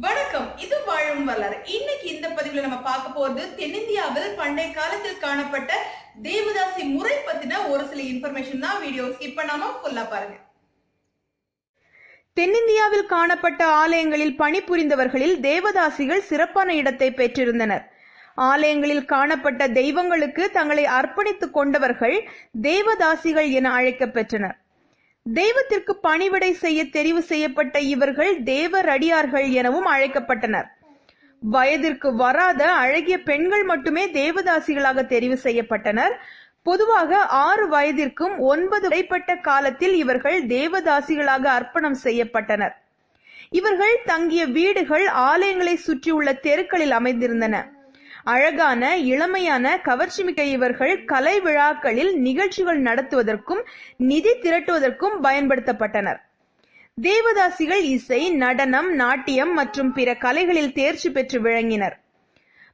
வணக்கம். இது வாழும் வரலாறு இன்னைக்கு இந்த பதிவுல நம்ம பார்க்க போறது தென்னிந்தியாவில் பண்டைய காலத்தில் காணப்பட்ட தேவதாசி முறை பத்தின ஒரு சில இன்ஃபர்மேஷன் தான் வீடியோ ஸ்கிப் பண்ணாம ஃபுல்லா பாருங்க. தென்னிந்தியாவில் காணப்பட்ட ஆலயங்களில் பணிபுரிந்தவர்களில் தேவதாசிகள் சிறப்பான இடத்தை பெற்றிருந்தனர். ஆலயங்களில் காணப்பட்ட தெய்வங்களுக்கு தங்களை அர்ப்பணித்துக் கொண்டவர்கள் தேவதாசிகள் என அழைக்கப் பெற்றனர் தெய்வத்திற்கு பணிவிடை செய்ய தெரிவு செய்யப்பட்ட இவர்கள் தேவரடியார்கள் எனவும் அழைக்கப்பட்டனர். வயதிற்கு வராத அழகிய பெண்கள் மட்டுமே தேவதாசிகளாக தெரிவு செய்யப்பட்டனர். பொதுவாக ஆறு வயதிற்கும் ஒன்பது இடைப்பட்ட காலத்தில் இவர்கள் தேவதாசிகளாக அர்ப்பணம் செய்யப்பட்டனர். இவர்கள் தங்கிய வீடுகள் ஆலயங்களை சுற்றியுள்ள தெருக்களில் அமைந்திருந்தன. அழகான இளமையான கவர்ச்சிமிக்க இவர்கள் கலை விழாக்களில் நிகழ்ச்சிகள் நடத்துவதற்கும் நிதி திரட்டுவதற்கும் பயன்படுத்தப்பட்டனர். தேவதாசிகள் இசை நடனம் நாட்டியம் மற்றும் பிற கலைகளில் தேர்ச்சி பெற்று விளங்கினர்.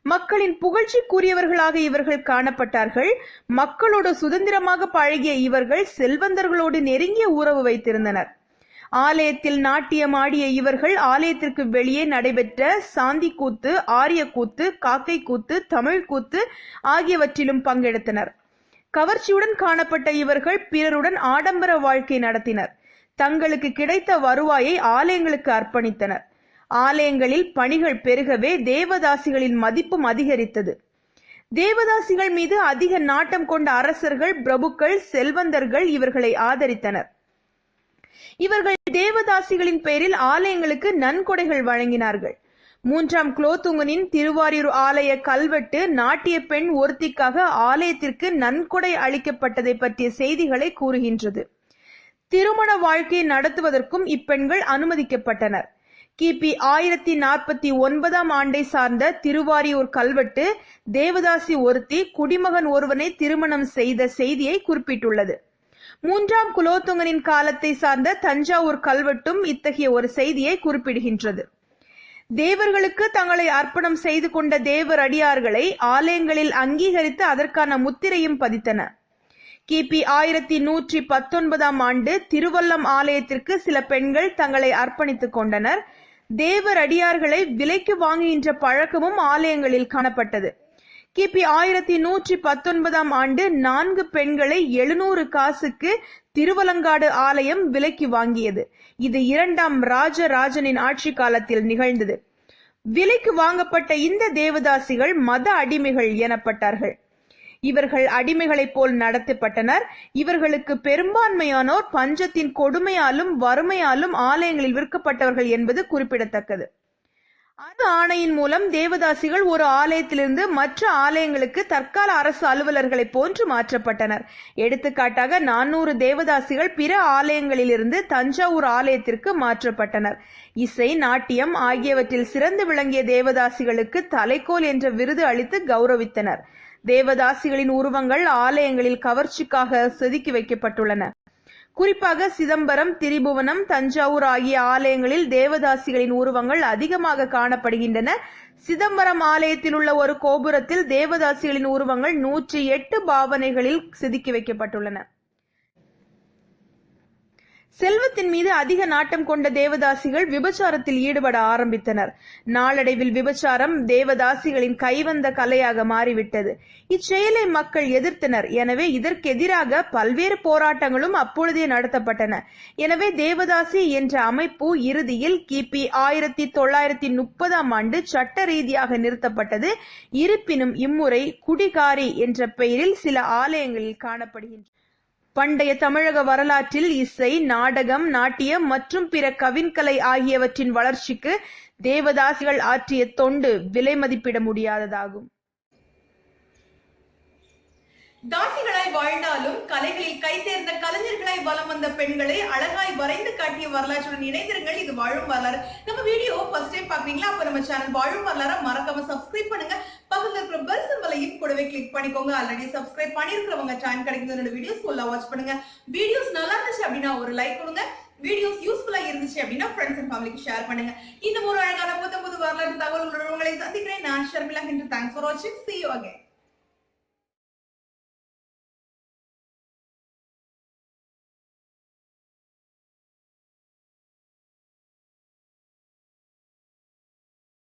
மக்களின் புகழ்ச்சிக்குரியவர்களாக இவர்கள் காணப்பட்டார்கள். மக்களோடு சுதந்திரமாக பழகிய இவர்கள் செல்வந்தர்களோடு நெருங்கிய உறவு வைத்திருந்தனர். ஆலயத்தில் நாட்டியமாடிய இவர்கள் ஆலயத்திற்கு வெளியே நடைபெற்ற சாந்தி கூத்து ஆரிய கூத்து காக்கை கூத்து தமிழ் கூத்து ஆகியவற்றிலும் பங்கெடுத்தனர். கவர்ச்சியுடன் காணப்பட்ட இவர்கள் பிறருடன் ஆடம்பர வாழ்க்கை நடத்தினர். தங்களுக்கு கிடைத்த வருவாயை ஆலயங்களுக்கு அர்ப்பணித்தனர். ஆலயங்களில் பணிகள் பெருகவே தேவதாசிகளின் மதிப்பும் அதிகரித்தது. தேவதாசிகள் மீது அதிக நாட்டம் கொண்ட அரசர்கள் பிரபுக்கள் செல்வந்தர்கள் இவர்களை ஆதரித்தனர். இவர்கள் தேவதாசிகளின் பெயரில் ஆலயங்களுக்கு நன்கொடைகள் வழங்கினார்கள். மூன்றாம் குலோத்துங்கனின் திருவாரூர் ஆலய கல்வெட்டு நாட்டிய பெண் ஒருத்திக்காக ஆலயத்திற்கு நன்கொடை அளிக்கப்பட்டதை பற்றிய செய்திகளை கூறுகின்றது. திருமண வாழ்க்கையை நடத்துவதற்கும் இப்பெண்கள் அனுமதிக்கப்பட்டனர். கிபி ஆயிரத்தி நாற்பத்தி ஒன்பதாம் ஆண்டை சார்ந்த திருவாரியூர் கல்வெட்டு தேவதாசி ஒருத்தி குடிமகன் ஒருவனை திருமணம் செய்த செய்தியை குறிப்பிட்டுள்ளது. மூன்றாம் குலோத்துங்கனின் காலத்தை சார்ந்த தஞ்சாவூர் கல்வெட்டும் இத்தகைய ஒரு செய்தியை குறிப்பிடுகின்றது. தேவர்களுக்கு தங்களை அர்ப்பணம் செய்து கொண்ட தேவர் அடியார்களை ஆலயங்களில் அங்கீகரித்து அதற்கான முத்திரையும் பதித்தன. கிபி ஆயிரத்தி நூற்றி பத்தொன்பதாம் ஆண்டு திருவல்லம் ஆலயத்திற்கு சில பெண்கள் தங்களை அர்ப்பணித்துக் கொண்டனர். தேவர் அடியார்களை விலைக்கு வாங்குகின்ற பழக்கமும் ஆலயங்களில் காணப்பட்டது. கிபி ஆயிரத்தி நூற்றி பத்தொன்பதாம் ஆண்டு நான்கு பெண்களை எழுநூறு காசுக்கு திருவலங்காடு ஆலயம் விலைக்கு வாங்கியது. இது இரண்டாம் ராஜராஜனின் ஆட்சி காலத்தில் நிகழ்ந்தது. விலைக்கு வாங்கப்பட்ட இந்த தேவதாசிகள் மத அடிமைகள் எனப்பட்டார்கள். இவர்கள் அடிமைகளைப் போல் நடத்தப்பட்டனர். இவர்களுக்கு பெரும்பான்மையானோர் பஞ்சத்தின் கொடுமையாலும் வறுமையாலும் ஆலயங்களில் விற்கப்பட்டவர்கள் என்பது குறிப்பிடத்தக்கது. அரசு ஆணையின் மூலம் தேவதாசிகள் ஒரு ஆலயத்திலிருந்து மற்ற ஆலயங்களுக்கு தற்கால அரசு அலுவலர்களைப் போன்று மாற்றப்பட்டனர். எடுத்துக்காட்டாக நானூறு தேவதாசிகள் பிற ஆலயங்களிலிருந்து தஞ்சாவூர் ஆலயத்திற்கு மாற்றப்பட்டனர். இசை நாட்டியம் ஆகியவற்றில் சிறந்து விளங்கிய தேவதாசிகளுக்கு தலைக்கோல் என்ற விருது அளித்து கௌரவித்தனர். தேவதாசிகளின் உருவங்கள் ஆலயங்களில் கவர்ச்சிக்காக செதுக்கி வைக்கப்பட்டுள்ளன. குறிப்பாக சிதம்பரம் திரிபுவனம் தஞ்சாவூர் ஆகிய ஆலயங்களில் தேவதாசிகளின் உருவங்கள் அதிகமாக காணப்படுகின்றன. சிதம்பரம் ஆலயத்தில் உள்ள ஒரு கோபுரத்தில் தேவதாசிகளின் உருவங்கள் நூற்றி எட்டு பாவனைகளில் செதுக்கி வைக்கப்பட்டுள்ளன. செல்வத்தின் மீது அதிக நாட்டம் கொண்ட தேவதாசிகள் விபச்சாரத்தில் ஈடுபட ஆரம்பித்தனர். நாளடைவில் விபச்சாரம் தேவதாசிகளின் கைவந்த கலையாக மாறிவிட்டது. இச்செயலை மக்கள் எதிர்த்தனர். எனவே இதற்கெதிராக பல்வேறு போராட்டங்களும் அப்பொழுதே நடத்தப்பட்டன. எனவே தேவதாசி என்ற அமைப்பு இறுதியில் கிபி ஆயிரத்தி தொள்ளாயிரத்தி முப்பதாம் ஆண்டு சட்ட ரீதியாக நிறுத்தப்பட்டது. இருப்பினும் இம்முறை குடிகாரி என்ற பெயரில் சில ஆலயங்களில் காணப்படுகின்றன பண்டைய தமிழக வரலாற்றில் இசை நாடகம் நாட்டியம் மற்றும் பிற கவின்கலை ஆகியவற்றின் வளர்ச்சிக்கு தேவதாசிகள் ஆற்றிய தொண்டு விலை மதிப்பிட முடியாததாகும். தாசிகளாய் வாழ்ந்தாலும் கலைகளில் கை தேர்ந்த கலைஞர்களாய் வலம் வந்த பெண்களை அழகாய் வரைந்து காட்டிய வரலாற்றுடன் இணைந்திருங்கள். இது வாழும் வரலாறு. நம்ம வீடியோ ஃபர்ஸ்ட் டைம் பாக்குறீங்களா அப்ப நம்ம சேனல் வாழும் வரலாற மறக்காம சப்ஸ்கிரைப் பண்ணுங்க. பக்கத்துல இருக்கிற பெல் சிம்பலையும் கூடவே கிளிக் பண்ணிக்கோங்க. ஆல்ரெடி சப்ஸ்கிரைப் பண்ணிருக்கிறவங்க டைம் கிடைக்கும் வீடியோஸ் ஃபுல்லா வாட்ச் பண்ணுங்க. வீடியோஸ் நல்லா இருந்துச்சு அப்படின்னா ஒரு லைக் கொடுங்க. வீடியோஸ் யூஸ்ஃபுல்லா இருந்துச்சு அப்படின்னா ஃப்ரெண்ட்ஸ் அண்ட் ஃபேமிலிக்கு ஷேர் பண்ணுங்க. இந்த ஒரு அழகான புத்த புது வரலாற்று தகவல்களுடன் உங்களை சந்திக்கிறேன். நான் ஷர்மிலா என்று தேங்க்ஸ் ஃபார் வாட்சிங் சி you again.